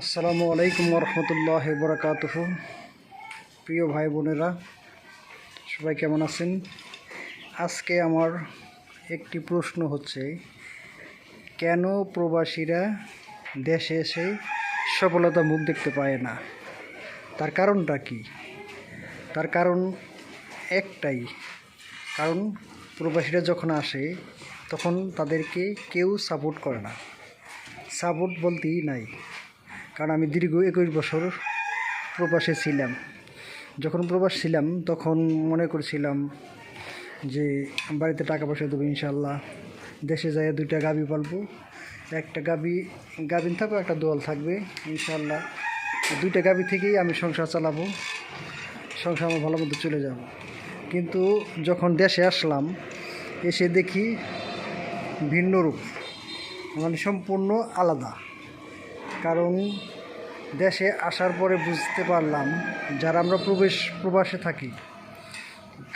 আসসালামু আলাইকুম রহমতুল্লাহ বরকাতুহ প্রিয় ভাই বোনেরা, সবাই কেমন আছেন? আজকে আমার একটি প্রশ্ন হচ্ছে, কেন প্রবাসীরা দেশে এসে সফলতা মুখ দেখতে পায় না? তার কারণটা কি? তার কারণ একটাই, কারণ প্রবাসীরা যখন আসে, তখন তাদেরকে কেউ সাপোর্ট করে না। সাপোর্ট বলতেই নাই। কারণ আমি দীর্ঘ একুশ বছর প্রবাসে ছিলাম। যখন প্রবাস ছিলাম, তখন মনে করছিলাম যে বাড়িতে টাকা পয়সা দেবো ইনশাল্লাহ দেশে যাই দুইটা গাবি পালবো, একটা গাবি, গাবিন থাকবে, একটা দোয়াল থাকবে ইনশাল্লাহ দুইটা গাবি থেকেই আমি সংসার চালাবো, সংসার আমার ভালো মতো চলে যাব। কিন্তু যখন দেশে আসলাম, এসে দেখি ভিন্ন রূপ মানে সম্পূর্ণ আলাদা। কারণ দেশে আসার পরে বুঝতে পারলাম যারা আমরা প্রবেশ প্রবাসে থাকি,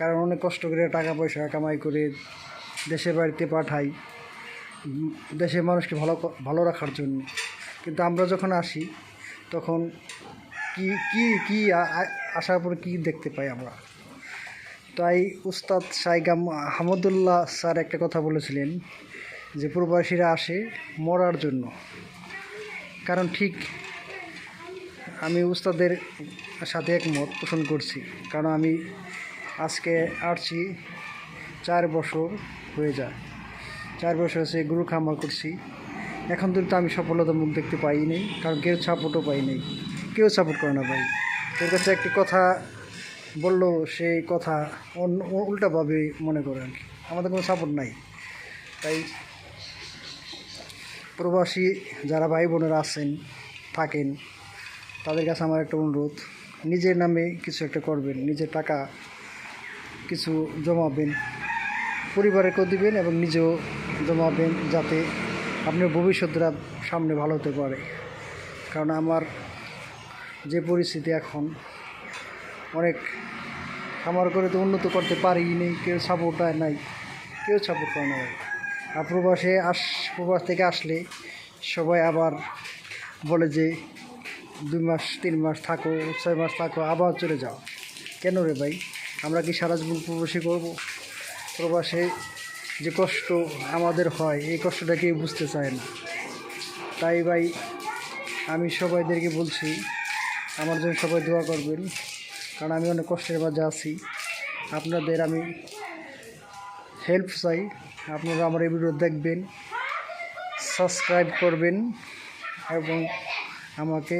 কারণ অনেক কষ্ট করে টাকা পয়সা কামাই করে দেশের বাড়িতে পাঠাই, দেশের মানুষকে ভালো ভালো রাখার জন্য। কিন্তু আমরা যখন আসি, তখন কি কি কি আসার পরে কি দেখতে পাই আমরা? তাই উস্তাদ সাইগাম হামদুল্লাহ স্যার একটা কথা বলেছিলেন যে প্রবাসীরা আসে মরার জন্য। কারণ ঠিক আমি উস্তাদের সাথে একমত, পোষণ করছি। কারণ আমি আজকে আসছি, চার বছর হয়ে যায়। চার বছর হচ্ছে গরু খামার করছি। এখন কিন্তু আমি সফলতা মুখ দেখতে পাই নাই, কারণ কেউ সাপোর্টও পাই নাই। কেউ সাপোর্ট করে না ভাই। তোর কাছে একটি কথা বলল, সেই কথা উল্টাভাবে মনে করে আর কি। আমাদের কোনো সাপোর্ট নাই। তাই প্রবাসী যারা ভাই বোনেরা আছেন, থাকেন, তাদের কাছে আমার একটা অনুরোধ। নিজের নামে কিছু একটা করবেন, নিজের টাকা কিছু জমাবেন পরিবারকেও দিবেন এবং নিজেও জমাবেন যাতে আপনার ভবিষ্যৎরা সামনে ভালো হতে পারে। কারণ আমার যে পরিস্থিতি এখন, অনেক আমার করে তো উন্নত করতে পারি নেই, কেউ সাপোর্ট নাই, কেউ সাপোর্ট করে না প্রবাসে আস, প্রবাস থেকে আসলে সবাই আবার বলে যে দুই মাস, তিন মাস থাকো, ছয় মাস থাকো, আবার চলে যাও। কেন রে ভাই? আমরা কি সারা জীবন প্রবাসী করব? প্রবাসে যে কষ্ট আমাদের হয়, এই কষ্টটা কেউ বুঝতে চায় না। তাই ভাই, আমি সবাইদেরকে বলছি, আমার জন্য সবাই দোয়া করবেন, কারণ আমি অনেক কষ্টের মাঝে আছি। আপনাদের আমি হেল্প চাই। আপনারা আমার এই ভিডিও দেখবেন সাবস্ক্রাইব করবেন এবং আমাকে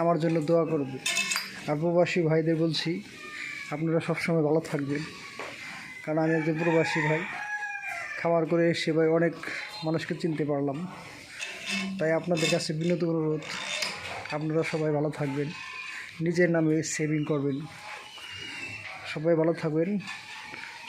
আমার জন্য দোয়া করবে আর প্রবাসী ভাইদের বলছি, আপনারা সবসময় ভালো থাকবেন। কারণ আমি একজন প্রবাসী ভাই, খামার করে এসে ভাই অনেক মানুষকে চিনতে পারলাম। তাই আপনাদের কাছে বিনোদ অনুরোধ, আপনারা সবাই ভালো থাকবেন, নিজের নামে সেভিং করবেন। সবাই ভালো থাকবেন।